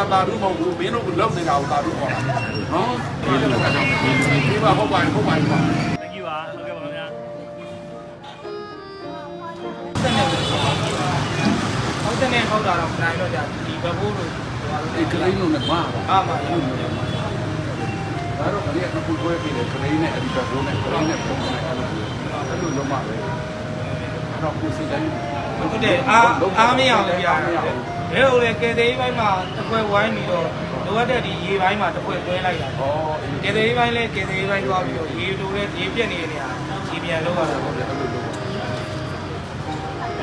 တာတာတို့မဟုတ်ဘူးမင်းတို့လုံနေတာကိုတာတို့ခေါ်တာနော်ဒီမှာဟုတ်ပါဟုတ်ပါဟုတ်ပါ Thank you ပါဟုတ်ကဲ့ပါခင်ဗျာဟုတ်တယ်နဲ့ဟုတ်တာတော့နိုင်တော့ကြာဒီဘဘိုးတို့ဟိုဟာဒီကလေးလုံးနဲ့မှာအာမရဒါတော့ကလေးကခုခွဲပြီးတယ်ကလေးနဲ့အဒီဘက်ဘိုးနဲ့ကလေးနဲ့ပုံနဲ့အဲ့လိုအဲ့လိုလုံးမပဲအဲ့တော့ကိုစိတ်တိုင်းဟုတ်တယ်အာအားမရအောင်ပြရတယ် ဘယ်လိုလဲကဲသေးဘိုင်းမှာတစ်ခွဲဝိုင်းပြီးတော့လိုအပ်တဲ့ဒီရေဘိုင်းမှာတစ်ခွဲတွဲလိုက်တာဟောအေးကဲသေးဘိုင်းလဲကဲသေးဘိုင်းသွားပြီးတော့ရေလိုလဲရေပြက်နေတဲ့နေရာရေပြန်လောက်ရတာပေါ့အဲ့လိုလုံး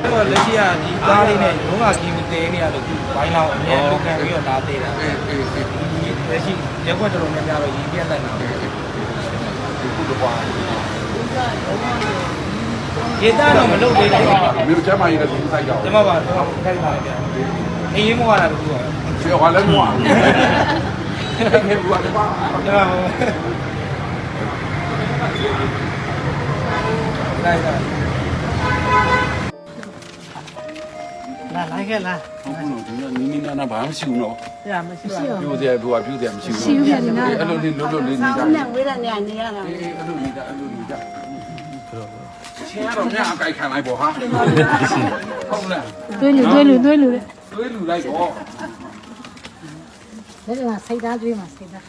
အဲ့တော့လက်ရှိကဒီသားလေးနဲ့လုံးဝကီမသေးနေရလို့ဒီဘိုင်းလောက်အမြဲလုခံပြီးတော့လာသေးတာအေးအေးအေးဒီလက်ရှိရက်ွက်တော်တော်များများတော့ရေပြက်လိုက်တာဒီခုတော့ပါရေသားတော့မလုပ်သေးဘူးမြို့ချမ်းမကြီးလည်းဒီစိုက်ကြအောင်ကျွန်မပါတော့ခိုင်းပါလေဗျ အေးရေးမဝတာတခုပါကျေဟောလည်းမွာခေဘူကပါကျွန်မလိုက်တာလာလိုက်ခဲ့လားဟုတ်ဘူးနော်ဒီကနီးနီးနားနားဘာမှမရှိဘူးနော်ရမရှိပါပြိုတယ်ဘူကပြိုတယ်မရှိဘူးရှိဦးရတယ်နော်အဲ့လို လေးလွတ်လွတ်လေးနေကြဆောင်းနဲ့ဝေးတဲ့နေရာနေရတာအေးအဲ့လိုနေတာအဲ့လိုနေတာချင်းရတော့ညအကြိုက်ခံလိုက်ပေါ့ဟာဟုတ်လားသွေးလူသွေးလူသွေးလူလေတွေးလူလိုက်တော့ဒါကစိတ်သားသွေးမှာစိတ်သား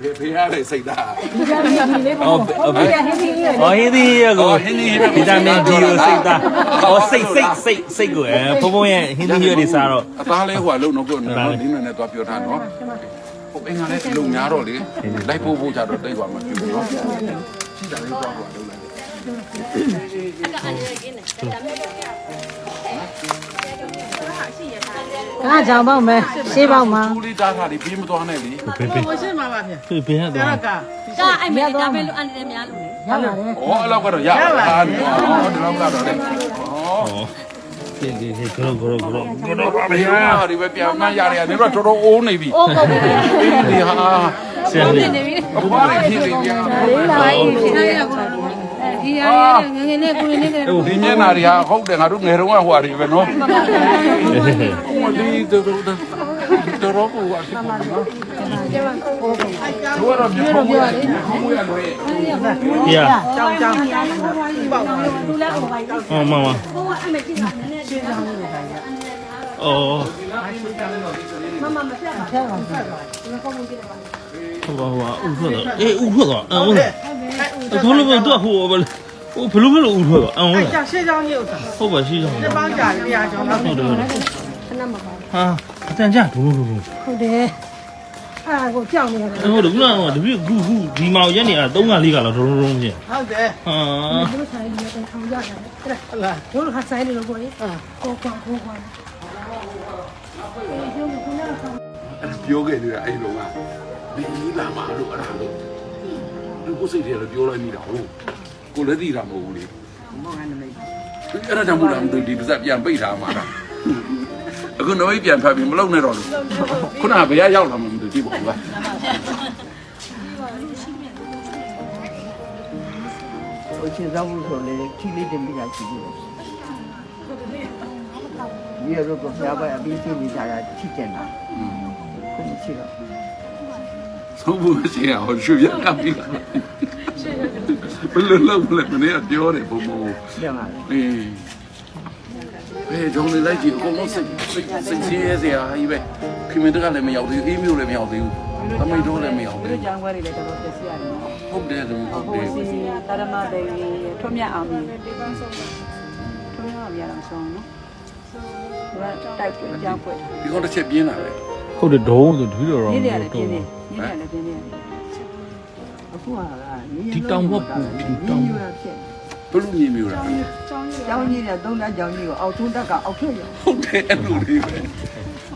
ဖေဖေရတဲ့စိတ်သားဒီကနေ့ဒီလေးပေါ့ဟုတ်ပြီဟင်းဒီရေ။အော်ဟင်းသီးရကိုဟင်းသီးရကိုဗီတာမင် D ကိုစိတ်သား။အော်စိတ်စိတ်စိတ်စိတ်ကိုအဲဖုံဖုံရဲ့ဟင်းသီးရွက်တွေစားတော့အသားလေးဟိုကလုံတော့ကိုနော်ဒီနေ့နဲ့တော့ပြောထားနော်ဟိုအင်္ဂါလေးလုံများတော့လေလိုက်ဖို့ဖို့ကြတော့တိတ်ပါမပြူနော်ရှိတာလေးတော့ဟိုလုံလိုက် ကားကြောင်ပေါ့မယ်ရှေးပေါ့မှာသူလေးတားထားလေးပြေးမသွားနဲ့လေဖေဖေဝရှင်းမှာပါဗျာဖေဖေကတော့ကကအဲ့မဲ့ဒါပဲလို့အန်တယ်များလို့လေရပါတယ်ဩအဲ့လောက်ကတော့ရပါလားဩဒီလောက်ကတော့လေဩဒီဒီဒီဂရောဂရောဂရောဂရောဘာဗျာဒီပဲပြန်မှရတယ်နေတော့တော်တော်အိုးနေပြီအိုးကုန်ပြီအေးဒီဟာဆရာလေးနေပြီအဖွားလေးဖြစ်နေပြန်လေးလာရေးဒီဟာရ ကုန်ဒီဟာရငငယ်လေးကိုရင်းလေးကဒီမျက်နာတွေဟာဟုတ်တယ်ငါတို့ငယ်တုန်းကဟိုဟာတွေပဲနော်ဟိုဒီတော်တော်တော်တော်ဟိုဟာဖြစ်နေနော်တို့တော့မြေပုံရဘုံရလွယ်။ပြကြောင်ကြောင်ပေါက်ပါလူလဲဟိုပါ။အော်မမဟိုကအမေကြည့်တာနည်းနည်းရှင်းအောင်လို့ဒါရ။အော်မမမဆက်ပါဆက်ပါဟုတ်ပါဟိုဥထွက်တော့အေးဥထွက်တော့အော်ဟုတ်တယ်။သူလည်းတော့ဟိုဘယ်ဟိုဘလို့ဘလို့ဥ ထွက်တော့အော်ဟုတ်ကြောင်ရှင်းကြောင်ကြီးဥစ္စာဟုတ်ပါရှိကြောင်းဒီပေါင်းကြာတရားကြောင်တော့ဟုတ်တယ်ဟုတ်တယ်ခဏမပါဟာအတန်ကြာဒုံဒုံဒုံဟုတ်တယ်အဲ့ဒါကိုကြောက်နေရတယ်ဟုတ်တယ်ခုနကတပည့်ခုခုဒီမောင်ရက်နေတာ3က4ကလောက်ဒုံဒုံချင်းဟုတ်တယ်ဟာသူတို့ဆိုင်တွေတော့ထောင်ကြတယ်အဲ့ဒါဟုတ်လားတို့ခါဆိုင်တွေလို့ကိုကြီးကိုကွာကိုကွာပြောခဲ့တယ်အဲ့လိုကဒီလာမလို့အဲ့ဒါလို့ ဒီကိုစိတ်တယ်လို့ပြောလိုက်မိတာဟုတ်ကိုလည်းသိတာမဟုတ်ဘူးလေမောင်ကနေမိတ်အဲ့ဒါကြောင့်မို့လားမသိဒီပါဇက်ပြန်ပိတ်ထားမှာလားအခုတော့ပြန်ဖတ်ပြီးမလုံနဲ့တော့လို့ခုနကဘယ်ရောက်လာမှမသိဘူးပေါ့ကွာဟိုချင်းစားဖို့ဆိုလေခီလေးတင်ပြတာရှိတယ်ဒီရတော့ဘုရားပါအပြီးသိနေတာထိကျန်တာခုမရှိတော့ သုံးဖို့ရှိရအောင်ရွှေပြကပ်ပြီးလာဘယ်လိုလုပ်လဲမနေ့ကပြောတယ်ဘုံဘုံပြန်လာအေးဘယ်ကြောင့်လဲလိုက်ကြည့်အကုန်လုံးစိတ်စိတ်စိတ်ဆင်းရဲစရာကြီးပဲခင်မင်းတကလည်းမရောက်သေးဘူးအေးမျိုးလည်းမရောက်သေးဘူးအမိတို့လည်းမရောက်သေးဒီဘူးကြောင်ခွဲတွေလည်းတော်တော်ပြည့်စည်ရတယ်နော်ဟုတ်တယ်လို့ဟုတ်။ဟိုတယ်စီတာရမတေထွတ်မြတ်အောင်ပြီ။ထွတ်မြတ်အောင်ရအောင်ဆုံးနော်။ဟိုကတိုက်ပွေကြောင်ပွေဒီကောင်တစ်ချက်ပြင်းလာတယ် ဟုတ်တယ်ဒုံဆိုတပည့်တော်။နေ့တော့တည်းလည်းပြင်းနေ။နေ့တည်းလည်းပြင်းနေ။အခုဟာကဒီတောင်ဘက်ပူဒီတောင်ယူရဖြစ်ဘယ်လိုမြင်မျိုးလားကျောင်းကြီးတဲ့သုံးသားကျောင်းကြီးကိုအောက်ထုံးတက်ကအောက်ထည့်ရဟုတ်တယ်အဲ့လိုလေးပဲ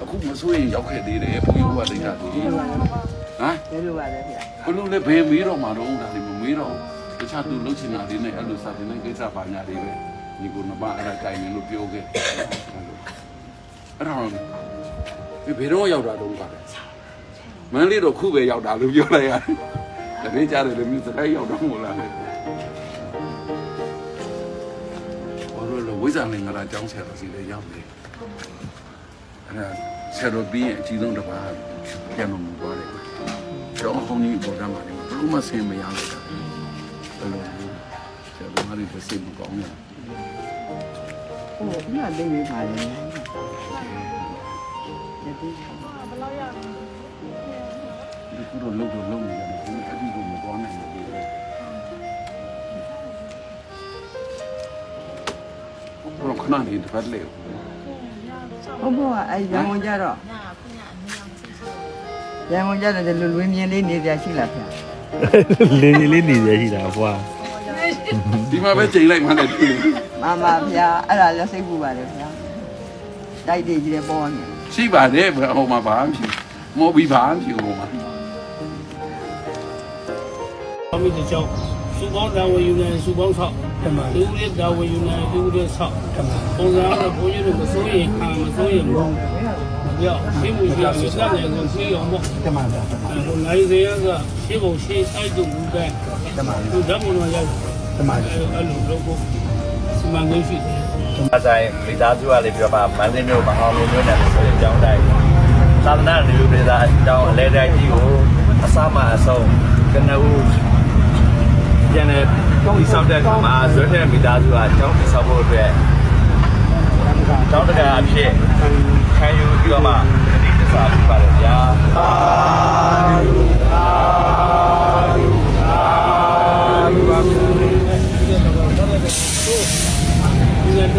အခုမစိုးရင်ရောက်ခဲ့သေးတယ်ဘုရားကတိတ်တာဒီဟမ်ဘယ်လိုပါလဲဗျာဘလို့လဲဘေးမေးတော့မှာတော့ဒါလေးမမေးတော့တခြားသူလှုပ်ချင်တာလေးနဲ့အဲ့လိုစာတင်တဲ့ကိစ္စပါညာတွေပဲဒီကိုနမအဲ့ဒါတိုင်နေလို့ပြောခဲ့အဲ့ဒါတော့ ဒီဘယ်တော့ရောက်တာတော့ပါလဲမန်းလေးတော့ခုပဲရောက်တာလို့ပြောလိုက်ရတယ်တပည့်ကြတယ်လည်းမြို့စကိုင်းရောက်တော့မို့လားလေဘာလို့လဲဝိဇ္ဇာလင်္ကာကျောင်းဆရာတော်စီလည်းရောက်တယ်အဲ့ဒါဆရာတော်ပြီးရင်အကြီးဆုံးတစ်ပါးပြန်လို့မသွားတယ်ကျောင်းဟောင်းကြီးပေါ်တာမှာလည်းဘလို့မဆင်မရလိုက်တာဘယ်လိုလဲဆရာတော်တွေပဲစိတ်မကောင်းရဟိုအမြတ်သိနေပါလေ ဒီကုတော့လုံးတော့လုံးနေတယ်ဒီအပြီးကိုမသွားနိုင်ဘူးဘယ်ခဏနေတစ်ပတ်လေဟုတ်ဘောအဲရန်ကုန်ကြတော့ရန်ကုန်ကြတော့ဒီလူလွင်မြင်လေးနေကြရှိလားဗျာလင်းလေးလေးနေရရှိတာဘွာဒီမှာပဲချိန်လိုက်မှလည်းဒီမမဗျာအဲ့ဒါလည်းစိတ်ပူပါတယ်ဗျာတိုက်တည်ကြီးတဲ့ပေါ်နေ ရှိပါတယ်ဟိုမှာဘာမှမရှိမောပြီးဘာမှမရှိဟိုမှာဘာမီတကြောင်စူပေါင်းတာဝန်ယူနေစူပေါင်းဆောက်တမန်လူတွေတာဝန်ယူနေလူတွေဆောက်တမန်ပုံစံတော့ဘုန်းကြီးတို့မစိုးရင်ခံမစိုးရင်မဟုတ်ဘူးပြောရှင်းမှုရှိအောင်စက်နေကိုရှင်းအောင်ပေါ့တမန်ပါတမန်ဟိုနိုင်စေရကရှင်းဖို့ရှင်းဆိုင်တူဘူးတဲ့တမန်သူဓာတ်မလို့ရောက်တမန် အဲ့လိုလုပ်ဖို့စီမံကိန်းရှိတယ်အဆိုင်မိသားစုကလည်းပြောပါမန္တလေးမြို့မဟာမြို့မြို့နယ်ဆိုရင်ကြောင်းတိုင်းသာသနာ့လူပြည်သားအကြောင်းအလဲတိုင်းကြီးကိုအစမှအဆုံးကနဦးပြန်နေဒီဆောက်တဲ့အခါမှာဇွဲတဲ့မိသားစုကကြောင်းတိဆောက်ဖို့အတွက်ကြောင်းတကာအဖြစ်ခံယူပြီးတော့မှဒီတစားပြပါလေဗျာဒီကတ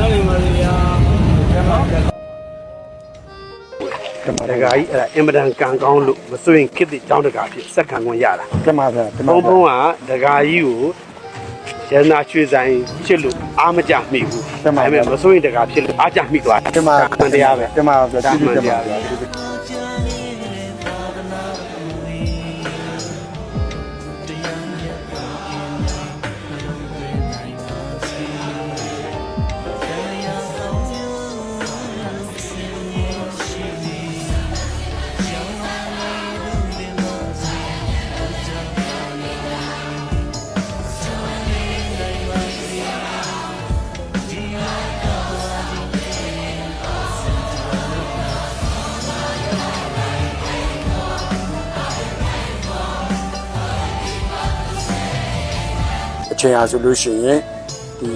ည်းကမှလည်းဗျာတကာကြီးအဲ့ဒါအင်မတန်ကံကောင်းလို့မစိုးရင်ခေတ္တကြောင်းတကာဖြစ်စက်ခံခွင့်ရတာတမဗျာတမဘုံဘုံကတကာကြီးကိုရတနာရွှေဆိုင်ဖြစ်လို့အားမကြမိဘူးဒါပေမဲ့မစိုးရင်တကာဖြစ်လို့အားကြမိသွားတယ်တမခံတရားပဲတမဗျာတမတရားပဲ ချိန်အားဆိုလို့ရှိရင်ဒီ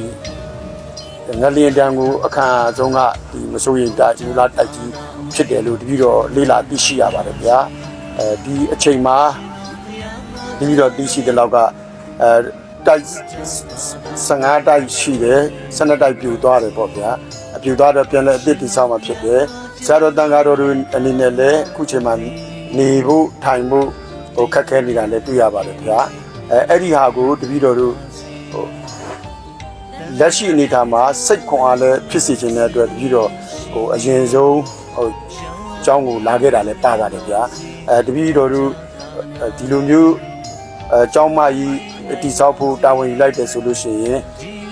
ငလျင်တန်းကိုအခါအဆုံးကဒီမစိုးရင်တိုက်ယူလာတိုက်ကြီးဖြစ်တယ်လို့တပြီးတော့လေးလာသိရှိရပါတယ်ဗျာအဲဒီအချိန်မှာတပြီးတော့သိရှိတဲ့လောက်ကအဲတိုက်15တိုက်ရှိတယ်12တိုက်ပြူသွားတယ်ပေါ့ဗျာအပြူသွားတော့ပြန်လဲအစ်တိဆောင်မှဖြစ်တယ်ဆရာတော်တန်ဃာတော်တို့အနေနဲ့လည်းအခုချိန်မှာနေဖို့ထိုင်ဖို့ဟိုခက်ခဲနေတာလည်းတွေ့ရပါတယ်ဗျာအဲအဲ့ဒီဟာကိုတပည့်တော်တို့ဟို လက်ရှိအနေအထားမှာစိတ်ခွန်အားလည်းဖြစ်စေခြင်းတဲ့အတွက်တပည့်တော်ဟိုအရင်ဆုံးဟိုအကြောင်းကိုလာခဲ့တာလည်းပါပါတယ်ဗျာအဲတပည့်တော်တို့ဒီလိုမျိုးအဲအကြောင်းမကြီးတိဆောက်ဖို့တာဝန်ယူလိုက်တယ်ဆိုလို့ရှိရင်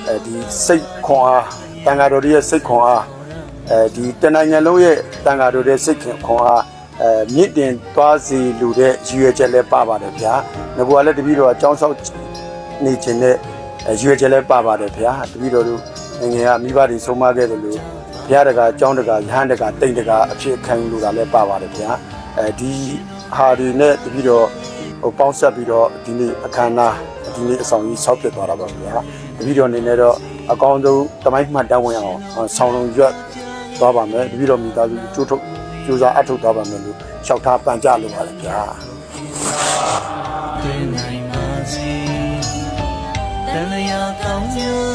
အဲဒီစိတ်ခွန်အားတန်ဃာတော်တွေရဲ့စိတ်ခွန်အားအဲဒီတနိုင်ငံလုံးရဲ့တန်ဃာတော်တွေစိတ်ခွန်အားအဲမြင့်တင်သွားစီလူတဲ့ရည်ရွယ်ချက်လည်းပါပါတယ်ဗျာငါကလည်းတပည့်တော်အကြောင်းဆောက်နေခြင်းနဲ့ ရည်ရွယ်ချက်လည်းပါပါတယ်ဗျာတပည့်တော်တို့ငယ်ငယ်ကမိဘတွေဆုံးမခဲ့တယ်လို့ဘုရားတကာအကြောင်းတကာရဟန်းတကာတိန်တကာအဖြစ်ခံယူလို့တာလည်းပါပါတယ်ဗျာအဲဒီဟာဒီနဲ့တပည့်တော်ဟိုပေါင်းဆက်ပြီးတော့ဒီနေ့အခမ်းအနားဒီနေ့အဆောင်ကြီးဆောက်ဖြစ်သွားတာပါဗျာတပည့်တော်အနေနဲ့တော့အကောင်းဆုံးတမိုင်းမှတ်တမ်းဝင်အောင်ဆောင်းလုံးရွက်သွားပါမယ်တပည့်တော်မိသားစုကျိုးထုတ်ကျိုးစားအထုတ်သွားပါမယ်လို့လျှောက်ထားပန်ကြလိုပါတယ်ဗျာ ကော